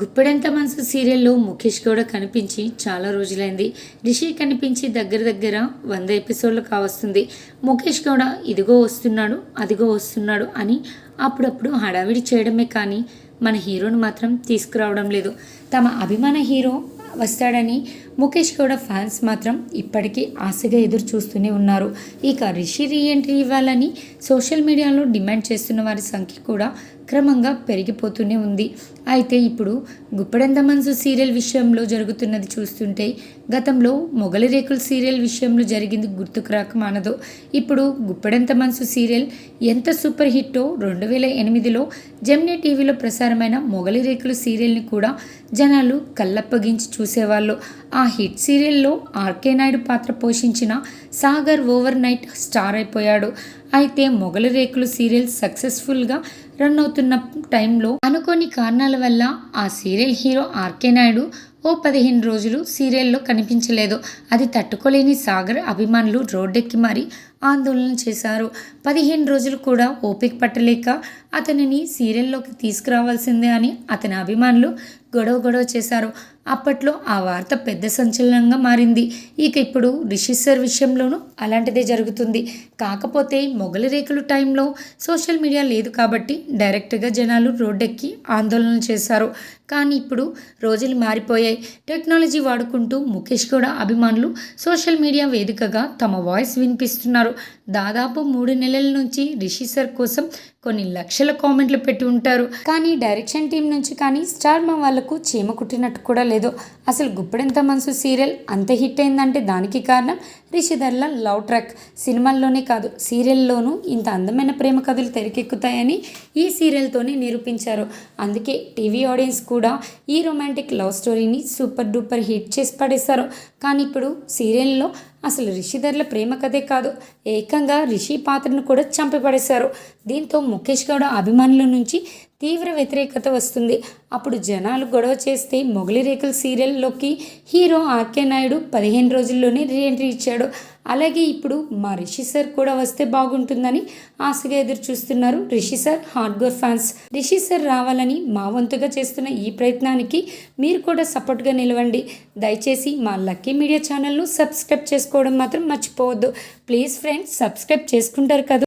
గుప్పెడంత మనసు సీరియల్లో ముఖేష్ కూడా కనిపించి చాలా రోజులైంది. రిషి కనిపించి దగ్గర దగ్గర వంద ఎపిసోడ్లు కావస్తుంది. ముఖేష్ కూడా ఇదిగో వస్తున్నాడు అదిగో వస్తున్నాడు అని అప్పుడప్పుడు హడావిడి చేయడమే కానీ మన హీరోని మాత్రం తీసుకురావడం లేదు. తమ అభిమాన హీరో వస్తాడని ముఖేష్ గౌడ ఫ్యాన్స్ మాత్రం ఇప్పటికీ ఆశగా ఎదురు చూస్తూనే ఉన్నారు. ఇక రిషి రీఎంట్రీ ఇవ్వాలని సోషల్ మీడియాలో డిమాండ్ చేస్తున్న వారి సంఖ్య కూడా క్రమంగా పెరిగిపోతూనే ఉంది. అయితే ఇప్పుడు గుప్పెడంత మనసు సీరియల్ విషయంలో జరుగుతున్నది చూస్తుంటే గతంలో మొగలి రేకుల సీరియల్ విషయంలో జరిగింది గుర్తుకు రాక మానదు. ఇప్పుడు గుప్పెడంత మనసు సీరియల్ ఎంత సూపర్ హిట్టో రెండు వేల ఎనిమిదిలో జెమ్నీ టీవీలో ప్రసారమైన మొగలి రేకుల సీరియల్ని కూడా జనాలు కళ్ళప్పగించి చూసేవాళ్ళు. ఆ హిట్ సీరియల్లో ఆర్కే నాయుడు పాత్ర పోషించిన సాగర్ ఓవర్ నైట్ స్టార్ అయిపోయాడు. అయితే మొగలి రేకులు సీరియల్ సక్సెస్ఫుల్గా రన్ అవుతున్న టైంలో అనుకోని కారణాల వల్ల ఆ సీరియల్ హీరో ఆర్కే నాయుడు ఓ పదిహేను రోజులు సీరియల్లో కనిపించలేదు. అది తట్టుకోలేని సాగర్ అభిమానులు రోడ్డెక్కి మరీ ఆందోళన చేశారు. పదిహేను రోజులు కూడా ఓపిక పట్టలేక అతనిని సీరియల్లోకి తీసుకురావాల్సిందే అని అతని అభిమానులు గొడవ గొడవ చేశారు. అప్పట్లో ఆ వార్త పెద్ద సంచలనంగా మారింది. ఇక ఇప్పుడు రిషి సార్ విషయంలోనూ అలాంటిదే జరుగుతుంది. కాకపోతే మొగలి రేకులు టైంలో సోషల్ మీడియా లేదు కాబట్టి డైరెక్ట్గా జనాలు రోడ్డెక్కి ఆందోళన చేశారు. కానీ ఇప్పుడు రోజులు మారిపోయాయి. టెక్నాలజీ వాడుకుంటూ ముఖేష్ కూడా అభిమానులు సోషల్ మీడియా వేదికగా తమ వాయిస్ వినిపిస్తున్నారు. దాదాపు మూడు నెలల నుంచి రిషి సార్ కోసం కొన్ని లక్షల కామెంట్లు పెట్టి ఉంటారు. కానీ డైరెక్షన్ టీం నుంచి కానీ స్టార్ మా వాళ్ళకు చీమ కుట్టినట్టు కూడా లేదు. అసలు గుప్పెడంత మనసు సీరియల్ అంత హిట్ అయిందంటే దానికి కారణం రిషిధర్ల లవ్ ట్రాక్. సినిమాల్లోనే కాదు సీరియల్లోనూ ఇంత అందమైన ప్రేమ కథలు తెరకెక్కుతాయని ఈ సీరియల్తోనే నిరూపించారు. అందుకే టీవీ ఆడియన్స్ కూడా ఈ రొమాంటిక్ లవ్ స్టోరీని సూపర్ డూపర్ హిట్ చేసి పడేశారు. కానీ ఇప్పుడు సీరియల్లో అసలు రిషిధర్ల ప్రేమ కథే కాదు. ఏకంగా రిషి పాత్రను కూడా చంపిపడేశారు దీంతో ముఖేష్ గౌడ అభిమానుల నుంచి తీవ్ర వ్యతిరేకత వస్తుంది. అప్పుడు జనాలు గొడవ చేస్తే మొగలి రేఖల సీరియల్లోకి హీరో ఆర్కే నాయుడు పదిహేను రోజుల్లోనే రీఎంట్రీ ఇచ్చాడు. అలాగే ఇప్పుడు మా రిషి సార్ కూడా వస్తే బాగుంటుందని ఆశగా ఎదురు చూస్తున్నారు. Rishi sir hardcore fans Rishi sir రావాలని మా వంతుగా చేస్తున్న ఈ ప్రయత్నానికి మీరు కూడా సపోర్ట్గా నిలవండి. దయచేసి మా లక్కీ మీడియా ఛానల్ను సబ్స్క్రైబ్ చేసుకోవడం మాత్రం మర్చిపోవద్దు. ప్లీజ్ ఫ్రెండ్స్ సబ్స్క్రైబ్ చేసుకుంటారు కదా.